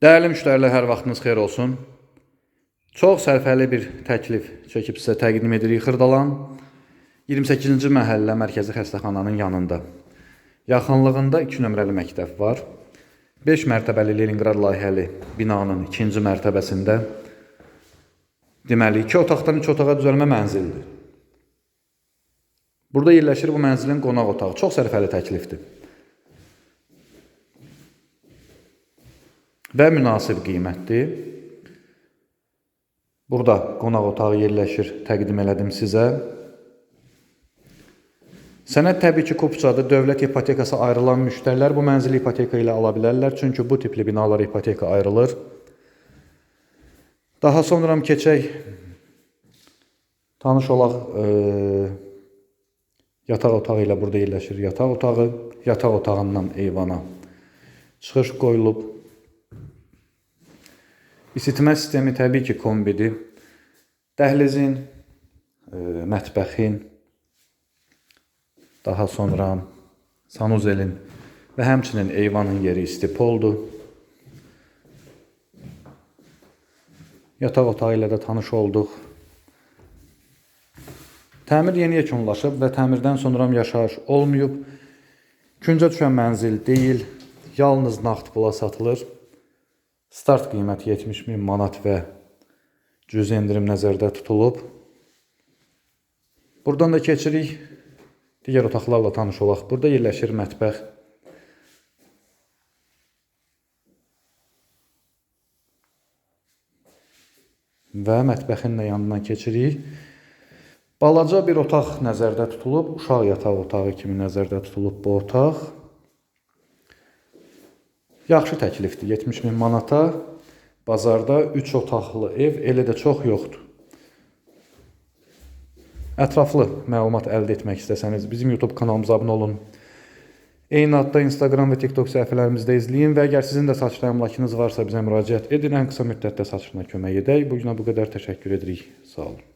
Dəyərli müştərilər, hər vaxtınız xeyir olsun. Çox sərfəli bir təklif çəkib sizə təqdim edirik Xırdalan 28-ci məhəllə mərkəzi xəstəxananın yanında. Yaxınlığında 2 nömrəli məktəb var. 5 mərtəbəli Leninqrad layihəli binanın ikinci mərtəbəsində deməli 2 otaqdan 3 otağa düzəlmə mənzildir. Burada yerləşir bu mənzilin qonaq otağı. Çox sərfəli təklifdir. Və münasib qiymətdir. Burada qonaq otağı yerləşir, təqdim elədim sizə. Sənəd təbii ki, kupçadır. Dövlət ipotekası ayrılan müştərilər bu mənzili ipoteka ilə ala bilərlər. Çünki bu tipli binalar ipoteka ayrılır. Daha sonra keçək tanış olaq e, yataq otağı ilə burada yerləşir. Yataq otağı, yataq otağından eyvana çıxış qoyulub. İsitmə sistemi təbii ki, kombidir. Dəhlizin, e, mətbəxin, daha sonra sanuzelin və həmçinin eyvanın yeri istipoldur. Yataq otağı ilə də tanış olduq. Təmir yeni yekunlaşıb və təmirdən sonra yaşayış olmayıb. Küncə düşən mənzil deyil, yalnız nağd pula satılır. Start qiyməti 70 min manat və cüzi endirim nəzərdə tutulub. Buradan da keçirik digər otaqlarla tanış olaq. Burada yerləşir mətbəx. Və mətbəxin də yanından keçirik. Balaca bir otaq nəzərdə tutulub, uşaq yataq otağı kimi nəzərdə tutulub bu otaq. Yaxşı təklifdir. 70 min manata bazarda 3 otaqlı ev elə də çox yoxdur. Ətraflı məlumat əldə etmək istəsəniz bizim YouTube kanalımıza abunə olun. Eyni adda Instagram və TikTok səhifələrimizdə izləyin və əgər sizin də saç təmlakınız varsa bizə müraciət edin. Ən qısa müddətdə saçına kömək edək. Bu günə bu qədər təşəkkür edirik. Sağ olun.